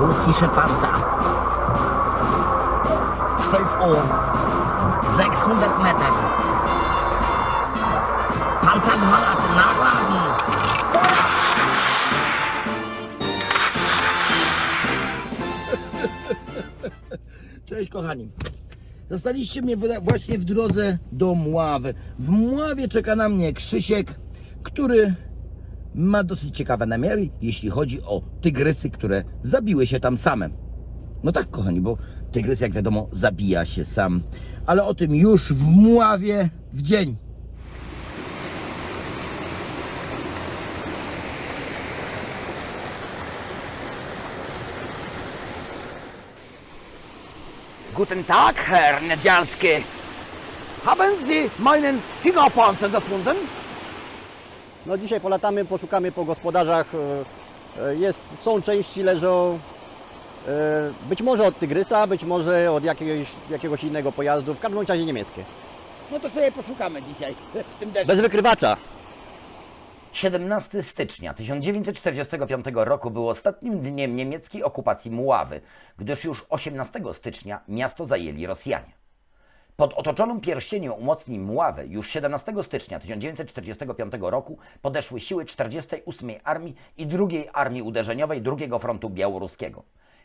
Russische Panzer. 12 Uhr. 600 Meter. Panzergranate nachladen. Cześć kochani. Zastaliście mnie właśnie w drodze do Mławy. W Mławie czeka na mnie Krzysiek, który ma dosyć ciekawe namiary, jeśli chodzi o tygrysy, które zabiły się tam same. No tak, kochani, bo tygrys, jak wiadomo, zabija się sam. Ale o tym już w Mławie w dzień. Guten Tag, Herr Niedzielski. Haben Sie meinen Tigerpanzer gefunden? No dzisiaj polatamy, poszukamy po gospodarzach. e, e, Jest, są części leżą e, być może od Tygrysa, być może od jakiegoś, jakiegoś innego pojazdu, w każdym razie niemieckie. No to sobie poszukamy dzisiaj w tym deszczu. Bez wykrywacza. 17 stycznia 1945 roku był ostatnim dniem niemieckiej okupacji Muławy, gdyż już 18 stycznia miasto zajęli Rosjanie. Pod otoczoną pierścieniem umocnień Muławy już 17 stycznia 1945 roku podeszły siły 48 Armii i II Armii Uderzeniowej II Frontu Białoruskiego.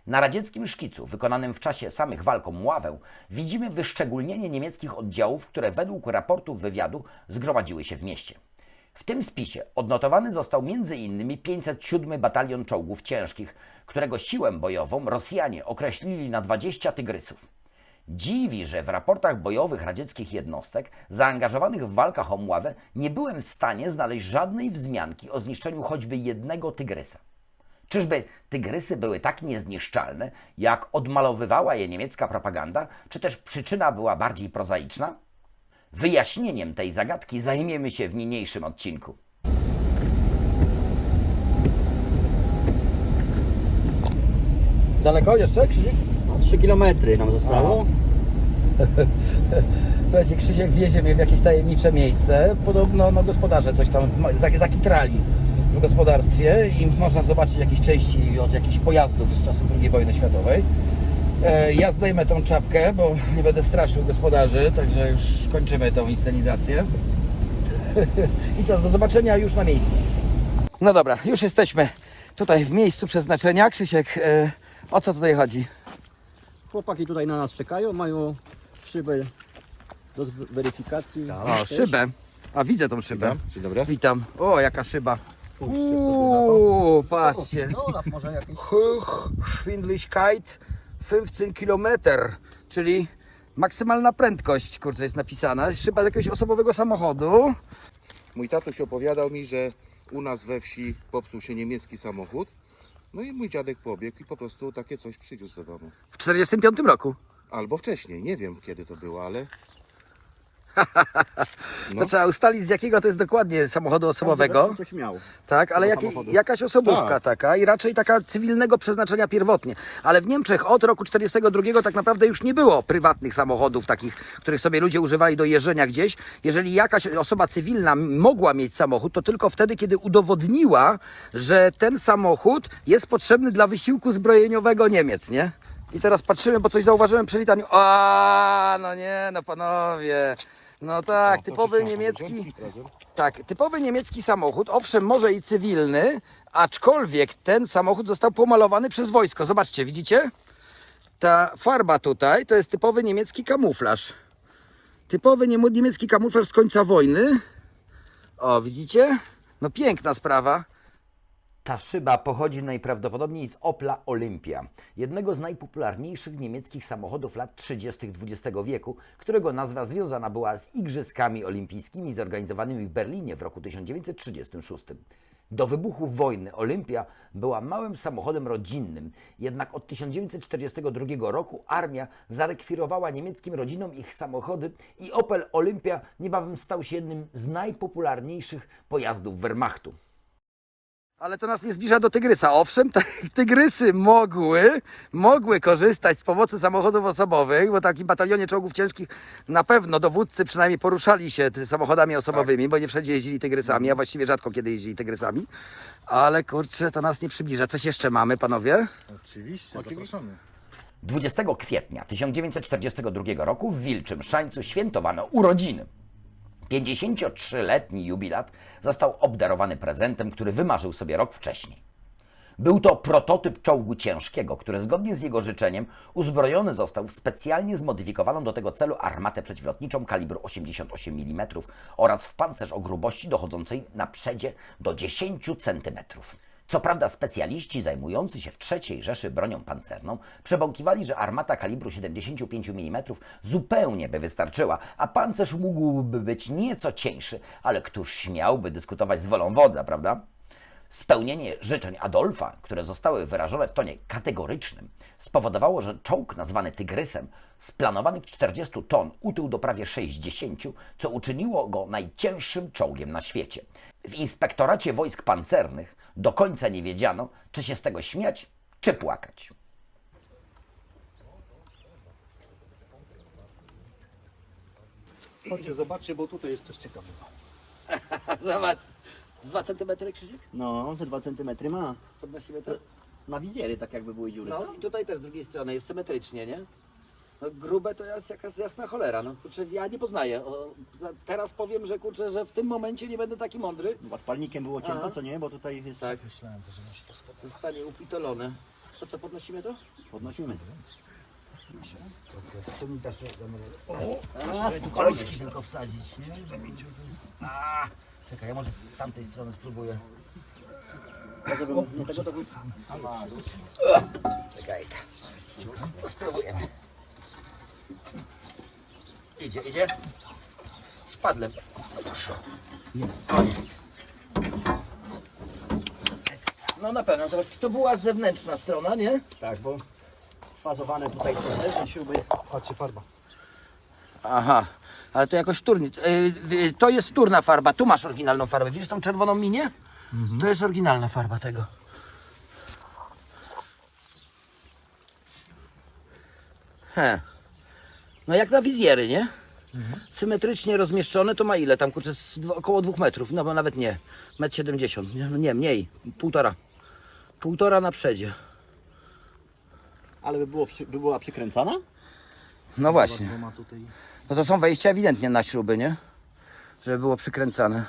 Na radzieckim szkicu, wykonanym w czasie samych walk o Muławę, widzimy wyszczególnienie niemieckich oddziałów, które według raportów wywiadu zgromadziły się w mieście. W tym spisie odnotowany został m.in. 507 Batalion Czołgów Ciężkich, którego siłę bojową Rosjanie określili na 20 tygrysów. Dziwi, że w raportach bojowych radzieckich jednostek zaangażowanych w walkach o Mławę nie byłem w stanie znaleźć żadnej wzmianki o zniszczeniu choćby jednego tygrysa. Czyżby tygrysy były tak niezniszczalne, jak odmalowywała je niemiecka propaganda, czy też przyczyna była bardziej prozaiczna? Wyjaśnieniem tej zagadki zajmiemy się w niniejszym odcinku. Daleko jeszcze, Krzysiek? No, 3 km nam zostało. Słuchajcie, Krzysiek wiezie mnie w jakieś tajemnicze miejsce. Podobno no, gospodarze coś tam zakitrali w gospodarstwie i można zobaczyć jakieś części od jakichś pojazdów z czasów II wojny światowej. E, ja zdejmę tą czapkę, bo nie będę straszył gospodarzy, także już kończymy tą inscenizację. I co, do zobaczenia już na miejscu. No dobra, już jesteśmy tutaj w miejscu przeznaczenia. Krzysiek, e, o co tutaj chodzi? Chłopaki tutaj na nas czekają, mają szybę do weryfikacji. O, Też. szybę. A widzę tą szybę. Witam, dzień dobry. Witam. O, jaka szyba. Spójrzcie sobie na to. Uuu, patrzcie. No, Olaf może jakieś... Höchstgeschwindigkeit 15 km, czyli maksymalna prędkość, kurczę, jest napisana. Szyba z jakiegoś osobowego samochodu. Mój tatuś opowiadał mi, że u nas we wsi popsuł się niemiecki samochód. No i mój dziadek pobiegł i po prostu takie coś przyniósł do domu. W 45 roku. Albo wcześniej, nie wiem kiedy to było, ale To No. trzeba ustalić z jakiego to jest dokładnie samochodu osobowego. Coś miał. Tak, ale samochodu. jakaś osobówka Tak. taka i raczej taka cywilnego przeznaczenia pierwotnie. Ale w Niemczech od roku 42 tak naprawdę już nie było prywatnych samochodów takich, których sobie ludzie używali do jeżdżenia gdzieś. Jeżeli jakaś osoba cywilna mogła mieć samochód, to tylko wtedy, kiedy udowodniła, że ten samochód jest potrzebny dla wysiłku zbrojeniowego Niemiec, nie? I teraz patrzymy, bo coś zauważyłem przy witaniu. A, no nie, no panowie. No tak, typowy niemiecki. Tak, typowy niemiecki samochód, owszem, może i cywilny, aczkolwiek ten samochód został pomalowany przez wojsko. Zobaczcie, widzicie? Ta farba tutaj to jest typowy niemiecki kamuflaż. Typowy niemiecki kamuflaż z końca wojny. O, widzicie? No piękna sprawa. Ta szyba pochodzi najprawdopodobniej z Opla Olympia, jednego z najpopularniejszych niemieckich samochodów lat 30. XX wieku, którego nazwa związana była z Igrzyskami Olimpijskimi zorganizowanymi w Berlinie w roku 1936. Do wybuchu wojny Olympia była małym samochodem rodzinnym, jednak od 1942 roku armia zarekwirowała niemieckim rodzinom ich samochody i Opel Olympia niebawem stał się jednym z najpopularniejszych pojazdów Wehrmachtu. Ale to nas nie zbliża do tygrysa. Owszem, tygrysy mogły, mogły korzystać z pomocy samochodów osobowych, bo w takim batalionie czołgów ciężkich na pewno dowódcy przynajmniej poruszali się samochodami osobowymi, bo nie wszędzie jeździli tygrysami, a właściwie rzadko kiedy jeździli tygrysami. Ale kurczę, to nas nie przybliża. Coś jeszcze mamy, panowie? Oczywiście, zapraszamy. 20 kwietnia 1942 roku w Wilczym Szańcu świętowano urodziny. 53-letni jubilat został obdarowany prezentem, który wymarzył sobie rok wcześniej. Był to prototyp czołgu ciężkiego, który zgodnie z jego życzeniem uzbrojony został w specjalnie zmodyfikowaną do tego celu armatę przeciwlotniczą kalibru 88 mm oraz w pancerz o grubości dochodzącej na przedzie do 10 cm. Co prawda specjaliści zajmujący się w III Rzeszy bronią pancerną przebąkiwali, że armata kalibru 75 mm zupełnie by wystarczyła, a pancerz mógłby być nieco cieńszy, ale któż śmiałby dyskutować z wolą wodza, prawda? Spełnienie życzeń Adolfa, które zostały wyrażone w tonie kategorycznym, spowodowało, że czołg nazwany Tygrysem z planowanych 40 ton utył do prawie 60, co uczyniło go najcięższym czołgiem na świecie. W inspektoracie wojsk pancernych do końca nie wiedziano, czy się z tego śmiać, czy płakać. Chodźcie, zobaczcie, bo tutaj jest coś ciekawego. Zobacz, z 2 cm Krzysiek? No, ze 2 cm ma. Podnosimy to. Na wizjery tak jakby były dziury. No i tutaj też z drugiej strony jest symetrycznie, nie? No, grube to jest jakaś jasna cholera. No, kurczę, ja nie poznaję. O, za- teraz powiem, że kurczę, że w tym momencie nie będę taki mądry. Odpalnikiem było ciemno, Aha. co nie? Bo tutaj jest... Tak, Myślałem, że musi to spodobać. zostanie upitolone. To co, podnosimy to? Podnosimy. To mi dasz A, spokojnie tylko wsadzić, nie? A, czekaj, ja może z tamtej strony spróbuję. Nie tego to. Czekaj. Spróbujemy. Idzie, idzie. Spadłem. Jest. O, jest. No na pewno, to, to była zewnętrzna strona, nie? Tak, bo sfazowane tutaj są też te śruby. Patrzcie, farba. Aha, ale to jakoś wtórnie. Yy, to jest wtórna farba. Tu masz oryginalną farbę. Widzisz tą czerwoną minię? To jest oryginalna farba tego. He. No jak na wizjery, nie? Symetrycznie rozmieszczone to ma ile? Tam kurczę z dwa, około dwóch metrów, no bo nawet nie. Metr siedemdziesiąt, nie, nie mniej, półtora. Półtora na przedzie. Ale by, było, przy- by była przykręcana? No właśnie. Bo ma tutaj... No to są wejścia ewidentnie na śruby, nie? Żeby było przykręcane.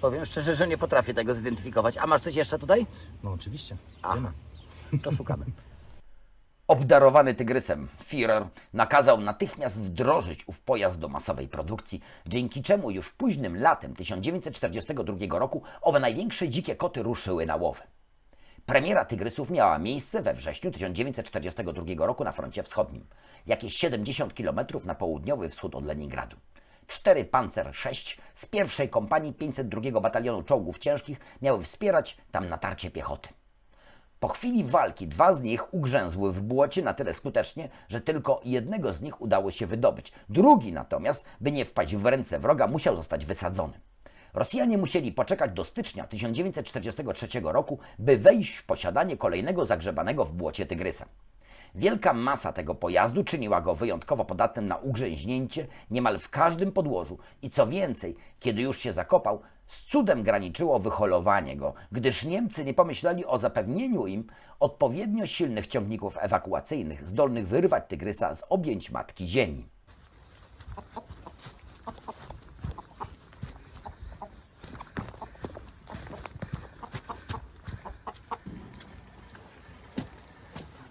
Powiem szczerze, że nie potrafię tego zidentyfikować. A masz coś jeszcze tutaj? No oczywiście. Aha, to szukamy. Obdarowany tygrysem, Führer nakazał natychmiast wdrożyć ów pojazd do masowej produkcji, dzięki czemu już późnym latem 1942 roku owe największe dzikie koty ruszyły na łowy. Premiera tygrysów miała miejsce we wrześniu 1942 roku na froncie wschodnim, jakieś 70 km na południowy wschód od Leningradu. Cztery Panzer VI z pierwszej kompanii 502 Batalionu Czołgów Ciężkich miały wspierać tam natarcie piechoty. Po chwili walki dwa z nich ugrzęzły w błocie na tyle skutecznie, że tylko jednego z nich udało się wydobyć. Drugi natomiast, by nie wpaść w ręce wroga, musiał zostać wysadzony. Rosjanie musieli poczekać do stycznia 1943 roku, by wejść w posiadanie kolejnego zagrzebanego w błocie tygrysa. Wielka masa tego pojazdu czyniła go wyjątkowo podatnym na ugrzęźnięcie niemal w każdym podłożu i co więcej, kiedy już się zakopał, z cudem graniczyło wyholowanie go, gdyż Niemcy nie pomyśleli o zapewnieniu im odpowiednio silnych ciągników ewakuacyjnych, zdolnych wyrwać tygrysa z objęć matki ziemi.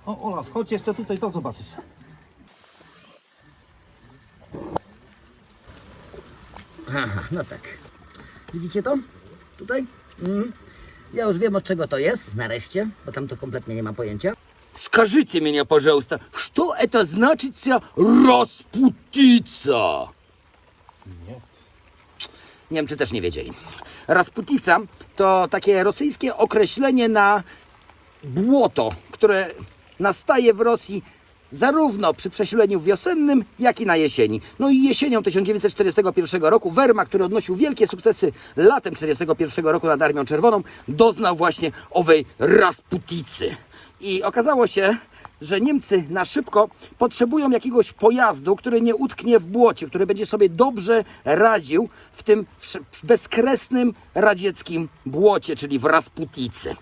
O, Olaf, chodź jeszcze tutaj, to zobaczysz. No tak. Widzicie to? Tutaj? Mhm. Ja już wiem od czego to jest, nareszcie, bo tam to kompletnie nie mam pojęcia. Скажите мне, пожалуйста, что это значит распутица? Nie. Niemcy też nie wiedzieli. Rasputica to takie rosyjskie określenie na błoto, które nastaje w Rosji zarówno przy przesileniu wiosennym, jak i na jesieni. No i jesienią 1941 roku Wehrmacht, który odnosił wielkie sukcesy latem 1941 roku nad Armią Czerwoną, doznał właśnie owej Rasputicy. I okazało się, że Niemcy na szybko potrzebują jakiegoś pojazdu, który nie utknie w błocie, który będzie sobie dobrze radził w tym bezkresnym radzieckim błocie, czyli w Rasputicy.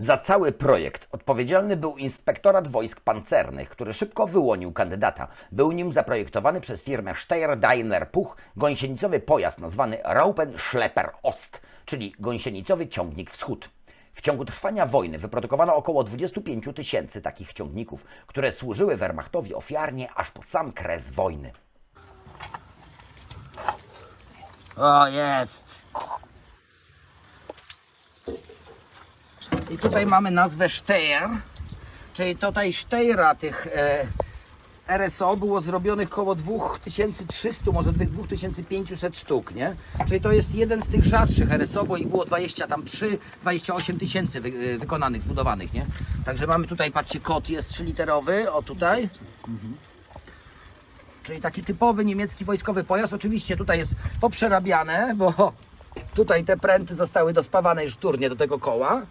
Za cały projekt odpowiedzialny był inspektorat wojsk pancernych, który szybko wyłonił kandydata. Był nim zaprojektowany przez firmę Steyr Daimler Puch gąsienicowy pojazd nazwany Raupenschlepper Ost, czyli gąsienicowy ciągnik wschód. W ciągu trwania wojny wyprodukowano około 25 tysięcy takich ciągników, które służyły Wehrmachtowi ofiarnie aż po sam kres wojny. O, jest. I tutaj mamy nazwę Steyr, czyli tutaj Steyra tych e, RSO było zrobionych około 2300, może 2500 sztuk, nie? Czyli to jest jeden z tych rzadszych RSO, bo ich było 20 tam 3, 28 tysięcy wy, e, wykonanych, zbudowanych, nie? Także mamy tutaj, patrzcie, kod jest trzyliterowy, o tutaj. Czyli taki typowy niemiecki wojskowy pojazd. Oczywiście tutaj jest poprzerabiane, bo tutaj te pręty zostały dospawane już wtórnie do tego koła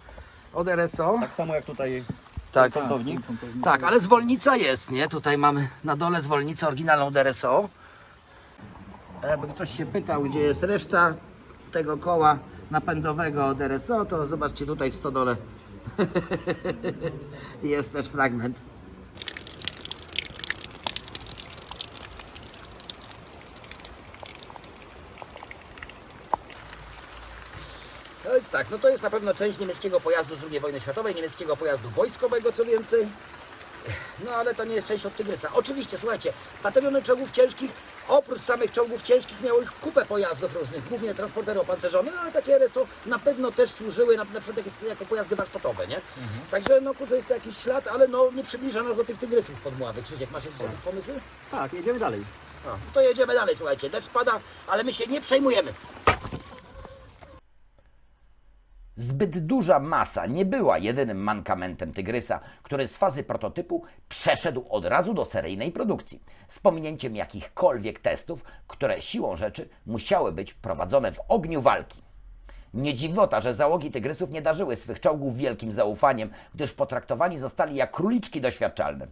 od RSO. Tak samo jak tutaj Tak, kątownik. tak, ale zwolnica jest, nie? Tutaj mamy na dole zwolnicę oryginalną od RSO. A Jakby ktoś się pytał, gdzie jest reszta tego koła napędowego od RSO, to zobaczcie tutaj w stodole. jest też fragment. Więc tak, no to jest na pewno część niemieckiego pojazdu z II wojny światowej, niemieckiego pojazdu wojskowego, co więcej. No ale to nie jest część od Tygrysa. Oczywiście, słuchajcie, bataliony czołgów ciężkich, oprócz samych czołgów ciężkich, miały kupę pojazdów różnych, głównie transportery opancerzone, ale takie RSO na pewno też służyły na, na przykład jak- jako pojazdy warsztatowe, nie? Także no kurczę, jest to jakiś ślad, ale no nie przybliża nas do tych Tygrysów pod Mławy. Krzysiek, masz jakieś pomysły? Tak, jedziemy dalej. No, to jedziemy dalej, słuchajcie. Deszcz pada, ale my się nie przejmujemy. Zbyt duża masa nie była jedynym mankamentem Tygrysa, który z fazy prototypu przeszedł od razu do seryjnej produkcji, z pominięciem jakichkolwiek testów, które siłą rzeczy musiały być prowadzone w ogniu walki. Nie dziwota, że załogi Tygrysów nie darzyły swych czołgów wielkim zaufaniem, gdyż potraktowani zostali jak króliczki doświadczalne.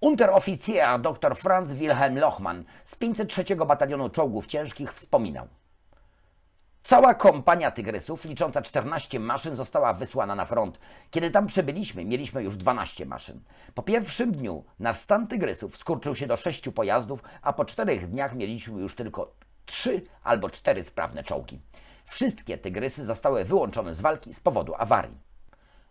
Unteroficjer dr Franz Wilhelm Lochmann z 503 Batalionu Czołgów Ciężkich wspominał. Cała kompania Tygrysów, licząca 14 maszyn, została wysłana na front. Kiedy tam przybyliśmy, mieliśmy już 12 maszyn. Po pierwszym dniu nasz stan Tygrysów skurczył się do 6 pojazdów, a po czterech dniach mieliśmy już tylko 3 albo 4 sprawne czołgi. Wszystkie Tygrysy zostały wyłączone z walki z powodu awarii.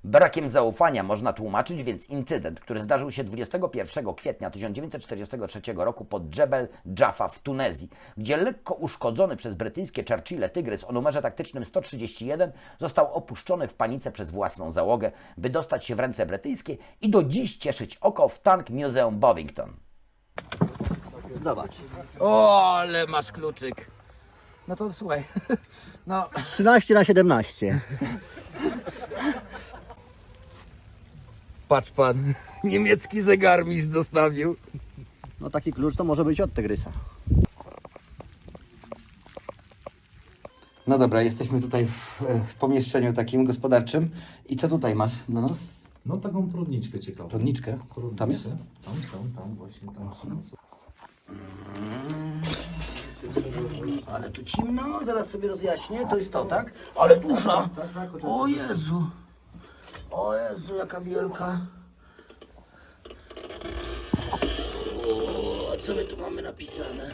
Brakiem zaufania można tłumaczyć więc incydent, który zdarzył się 21 kwietnia 1943 roku pod Jebel Jaffa w Tunezji, gdzie lekko uszkodzony przez brytyjskie Churchille Tygrys o numerze taktycznym 131 został opuszczony w panice przez własną załogę, by dostać się w ręce brytyjskie i do dziś cieszyć oko w Tank Museum Bovington. Zobacz. O, ale masz kluczyk. No to słuchaj. No, 13 na 17. patrz pan, niemiecki zegarmistrz zostawił. No taki klucz to może być od Tygrysa. No dobra, jesteśmy tutaj w, w pomieszczeniu takim gospodarczym. I co tutaj masz na nas? No taką prądniczkę ciekawą. Prądniczkę? Tam jest? Tam, tam, tam, właśnie tam. sobie. Ale tu cimno, zaraz sobie rozjaśnię. To jest to, tak? Ale duża. O Jezu. O Jezu, jaka wielka. O, a co my tu mamy napisane?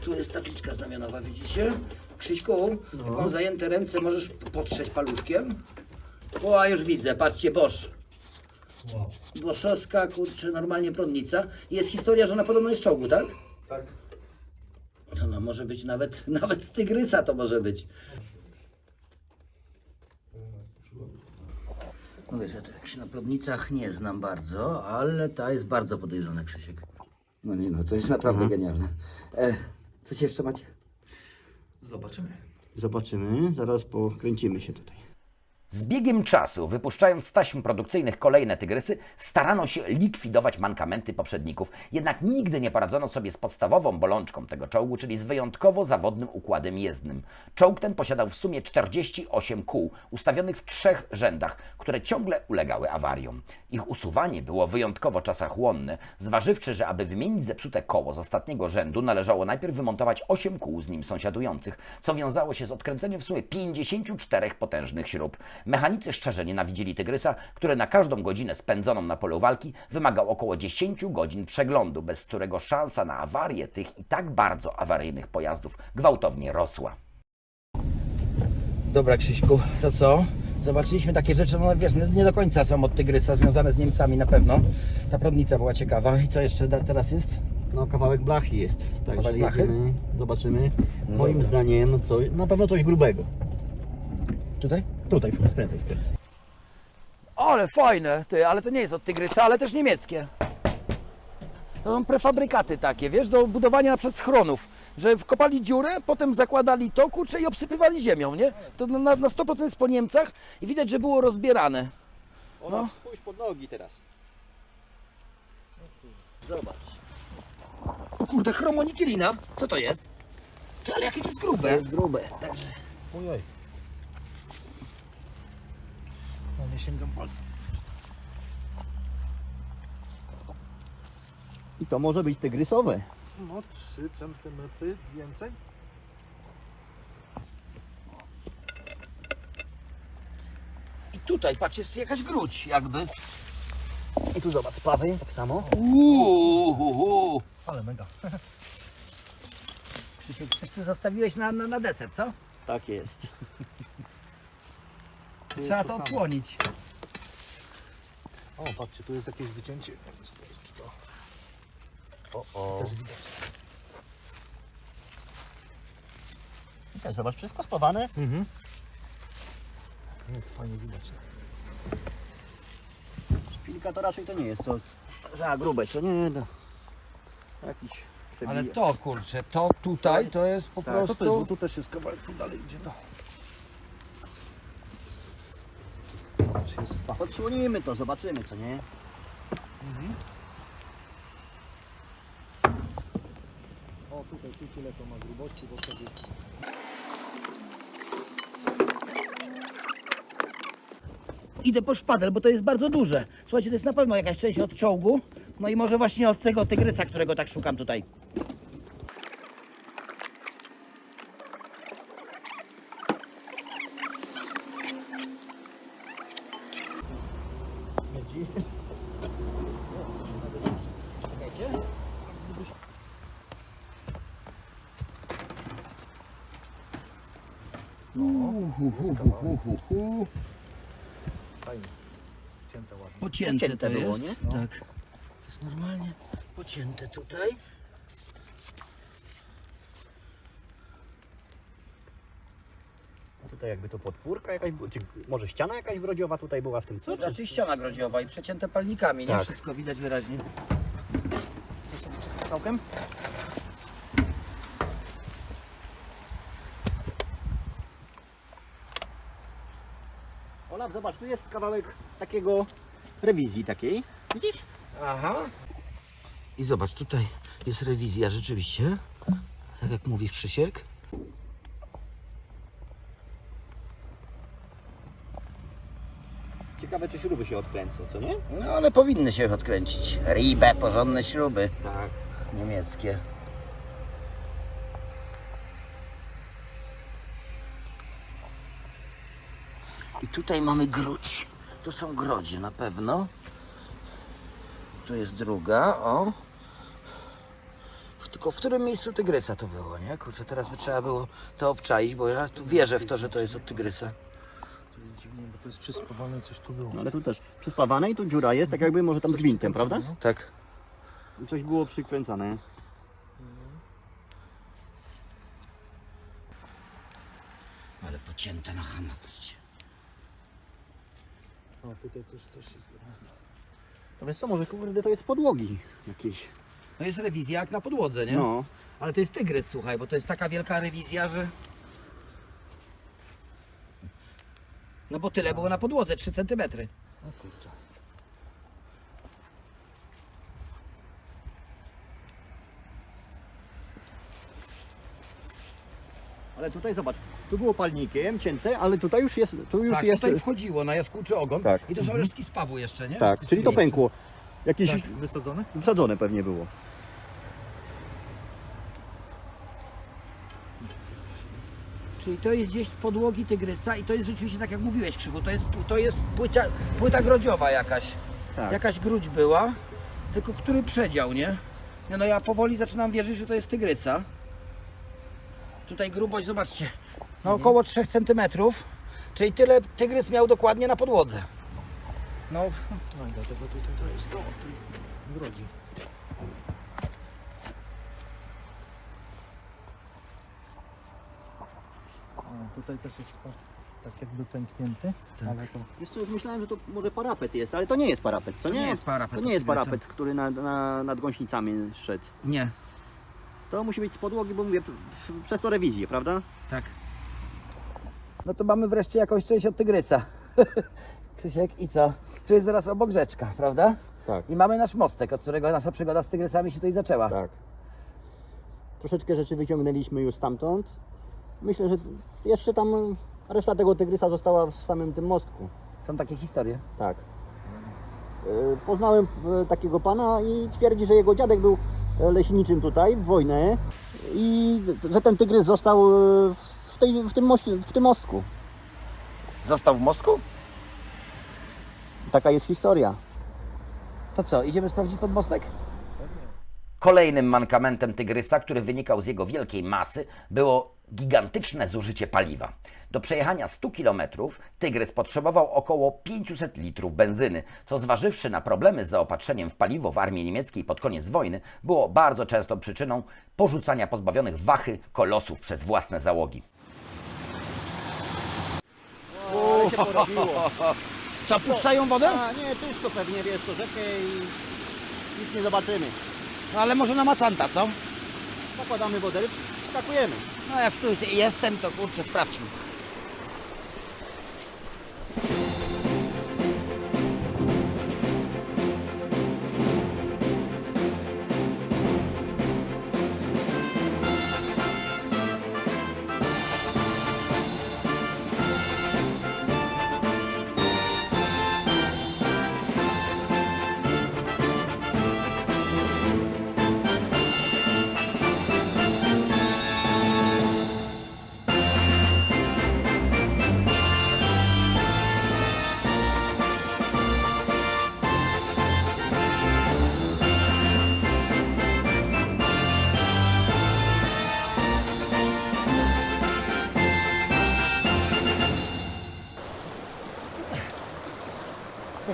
Tu jest tabliczka znamionowa, widzicie? Krzyśku, jak mam zajęte ręce, możesz potrzeć paluszkiem? O, a już widzę, patrzcie, Bosch. Boszowska, kurczę, normalnie prądnica. Jest historia, że ona podobno jest czołgu, tak? Tak. No, no może być nawet, nawet z tygrysa to może być. No wiesz, ja tak się na prądnicach nie znam bardzo, ale ta jest bardzo podejrzana, Krzysiek. No nie no, to jest naprawdę genialne. E, coś jeszcze macie? Zobaczymy. Zobaczymy, zaraz pokręcimy się tutaj. Z biegiem czasu, wypuszczając z taśm produkcyjnych kolejne tygrysy, starano się likwidować mankamenty poprzedników, jednak nigdy nie poradzono sobie z podstawową bolączką tego czołgu, czyli z wyjątkowo zawodnym układem jezdnym. Czołg ten posiadał w sumie 48 kół, ustawionych w trzech rzędach, które ciągle ulegały awariom. Ich usuwanie było wyjątkowo czasochłonne, zważywszy, że aby wymienić zepsute koło z ostatniego rzędu, należało najpierw wymontować 8 kół z nim sąsiadujących, co wiązało się z odkręceniem w sumie 54 potężnych śrub. Mechanicy szczerze nienawidzili tygrysa, który na każdą godzinę spędzoną na polu walki wymagał około 10 godzin przeglądu, bez którego szansa na awarię tych i tak bardzo awaryjnych pojazdów gwałtownie rosła. Dobra, Krzyśku, to co? Zobaczyliśmy takie rzeczy, no wiesz, nie do końca są od Tygrysa, związane z Niemcami na pewno. Ta prądnica była ciekawa. I co jeszcze teraz jest? No kawałek blachy jest, także Kawałek blachy? jedziemy, zobaczymy. No Moim dobra. zdaniem co, na pewno coś grubego. Tutaj? Tutaj, skręcaj, skręcaj. Ale fajne, ty, ale to nie jest od Tygrysa, ale też niemieckie. To są prefabrykaty takie, wiesz, do budowania na przykład schronów, że wkopali dziurę, potem zakładali to, kurczę, i obsypywali ziemią, nie? To na, na 100% jest po Niemcach i widać, że było rozbierane. No. Spójrz pod nogi teraz. Zobacz. O kurde, chromonikilina, co to jest? Ty, ale jakie to jest grube. jest grube, także. Ojoj. No nie sięgam palcem. I to może być tygrysowe. No 3 cm więcej. I tutaj, patrz, jest jakaś gruć jakby. I tu zobacz, spawy, tak samo. Uuu, Ale mega. Krzysiek, coś ty zostawiłeś na, na, na deser, co? Tak jest. Trzeba to odsłonić. O, patrzcie, tu jest jakieś wycięcie. To czy to O, o. też widać. Tak, zobacz, wszystko spawane. Mhm. Jest fajnie widać. Szpilka to raczej to nie jest, to za grube, co nie, no. Jakiś Ale to kurczę, to tutaj to jest po Tak, prostu... to, to jest, bo tu też jest kawałek, tu dalej idzie to. Zobacz, jest spa. Podsłonimy to, zobaczymy, co nie? O, tutaj czuć ile to ma grubości, bo sobie... Idę po szpadel, bo to jest bardzo duże. Słuchajcie, to jest na pewno jakaś część od czołgu. No i może właśnie od tego tygrysa, którego tak szukam tutaj. Fajnie. Cięte ładnie. Pocięte, Pocięte to było, jest. nie? Tak. To jest normalnie pocięte tutaj. Tutaj jakby to podpórka jakaś, była, czy może ściana jakaś grodziowa tutaj była w tym, co? To raczej ściana grodziowa i przecięte palnikami, nie? Tak. Wszystko widać wyraźnie. Całkiem? Zobacz, tu jest kawałek takiego rewizji takiej. Widzisz? Aha. I zobacz, tutaj jest rewizja rzeczywiście. Tak jak mówi Krzysiek. Ciekawe, czy śruby się odkręcą, co nie? No ale powinny się odkręcić. Ribe, porządne śruby Tak. niemieckie. Tutaj mamy gruć. Tu są grodzie na pewno. Tu jest druga, o. Tylko w którym miejscu tygrysa to było, nie? Kurczę, teraz by trzeba było to obczaić, bo ja tu wierzę w to, że to jest od tygrysa. To jest dziwnie, bo to jest przyspawane i coś tu było. No ale tu też przyspawane i tu dziura jest, tak jakby może tam gwintem, prawda? Tak. I Coś było przykręcane. Ale pocięte na chama, patrzcie. O, tutaj coś, coś jest. To wiesz co, może kurde to jest podłogi jakieś. To jest rewizja jak na podłodze, nie? No. Ale to jest tygrys, słuchaj, bo to jest taka wielka rewizja, że... No bo tyle było na podłodze, 3 cm. O kurczę. Ale tutaj zobacz, tu było palnikiem cięte, ale tutaj już jest, tu już Tak, jest. tutaj wchodziło na jaskółczy ogon Tak. i to są resztki spawu jeszcze, nie? Tak, czyli to pękło. Jakieś Tak, wysadzone? wsadzone pewnie było. Czyli to jest gdzieś z podłogi tygrysa i to jest rzeczywiście tak jak mówiłeś Krzychu, to jest, to jest płyta, płyta grodziowa jakaś. Tak. Jakaś gruć była, tylko który przedział, nie? nie? No ja powoli zaczynam wierzyć, że to jest tygrysa. Tutaj grubość, zobaczcie, no około 3 cm, czyli tyle tygrys miał dokładnie na podłodze. No, No i dlatego tutaj to jest to, tej tutaj też jest tak jakby pęknięty, ale to Wiesz co, już myślałem, że to może parapet jest, ale to nie jest parapet, co To nie? nie jest parapet, To nie jest parapet, który na, na, nad gąsienicami szedł. nie, To musi być z podłogi, bo mówię, przez to rewizję, prawda? tak. No to mamy wreszcie jakąś część od tygrysa. Krzysiek, i co? Tu jest zaraz obok rzeczka, prawda? Tak. I mamy nasz mostek, od którego nasza przygoda z tygrysami się tutaj zaczęła. Tak. Troszeczkę rzeczy wyciągnęliśmy już stamtąd. Myślę, że jeszcze tam reszta tego tygrysa została w samym tym mostku. Są takie historie. Tak. E, Poznałem e, takiego pana i twierdzi, że jego dziadek był e, leśniczym tutaj w wojnę i d- że ten tygrys został e, w, tej, w, tym, moście, w tym mostku. Został w mostku? Taka jest historia. To co, idziemy sprawdzić pod mostek? Kolejnym mankamentem tygrysa, który wynikał z jego wielkiej masy, było gigantyczne zużycie paliwa. Do przejechania 100 km tygrys potrzebował około 500 litrów benzyny, co zważywszy na problemy z zaopatrzeniem w paliwo w armii niemieckiej pod koniec wojny, było bardzo często przyczyną porzucania pozbawionych wachy kolosów przez własne załogi. O, się porobiło. Co, puszczają wodę? A, nie, czysto pewnie, wiesz, to rzekę i nic nie zobaczymy. No ale może na macanta, co? Zakładamy wodę, skakujemy. No jak tu jestem, to kurczę, sprawdźmy.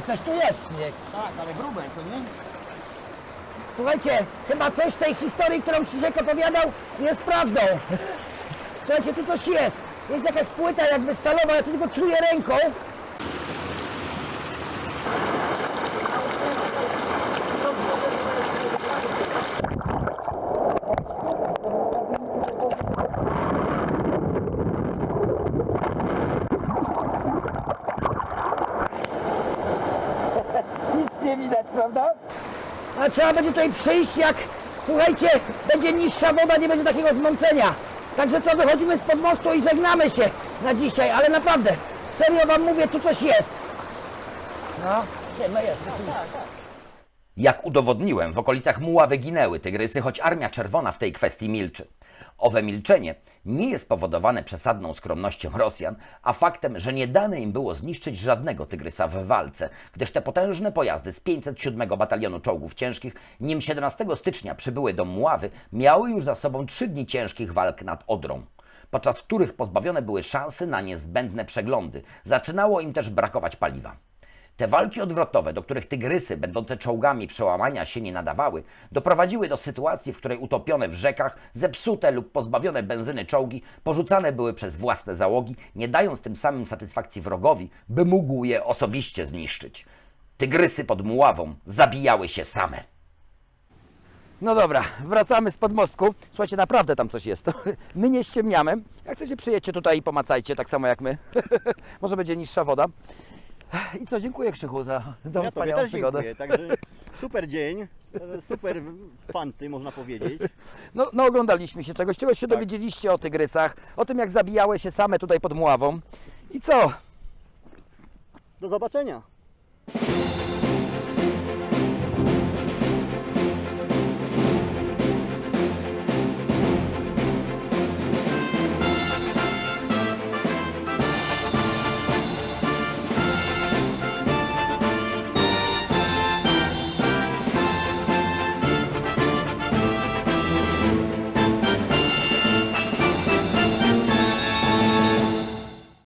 Coś tu jest, nie? Tak, ale grube, co nie? Słuchajcie, chyba coś w tej historii, którą Krzysiek opowiadał, jest prawdą. Słuchajcie, tu coś jest. Jest jakaś płyta jakby stalowa, ja tu tylko czuję ręką. Nic nie widać, prawda? A trzeba będzie tutaj przyjść, jak, słuchajcie, będzie niższa woda, nie będzie takiego zmącenia. Także co, wychodzimy spod mostu i żegnamy się na dzisiaj, ale naprawdę, serio wam mówię, tu coś jest. No, no jest, rzeczywiście. Jak udowodniłem, w okolicach Muławy ginęły tygrysy, choć Armia Czerwona w tej kwestii milczy. Owe milczenie nie jest powodowane przesadną skromnością Rosjan, a faktem, że nie dane im było zniszczyć żadnego tygrysa w walce, gdyż te potężne pojazdy z 507 Batalionu Czołgów Ciężkich, nim 17 stycznia przybyły do Muławy, miały już za sobą trzy dni ciężkich walk nad Odrą podczas których pozbawione były szansy na niezbędne przeglądy. Zaczynało im też brakować paliwa. Te walki odwrotowe, do których tygrysy, będące czołgami przełamania się nie nadawały, doprowadziły do sytuacji, w której utopione w rzekach, zepsute lub pozbawione benzyny czołgi porzucane były przez własne załogi, nie dając tym samym satysfakcji wrogowi, by mógł je osobiście zniszczyć. Tygrysy pod Muławą zabijały się same. No dobra, wracamy z podmostku. Słuchajcie, naprawdę tam coś jest. My nie ściemniamy. Jak chcecie, przyjedźcie tutaj i pomacajcie, tak samo jak my. Może będzie niższa woda. I co, dziękuję Krzychu za tą Ja wspaniałą też przygodę. dziękuję, także super dzień, e, super fanty można powiedzieć. No, no oglądaliśmy się czegoś, czegoś się dowiedzieliście o tygrysach, o tym jak zabijały się same tutaj pod Muławą. I co? Do zobaczenia.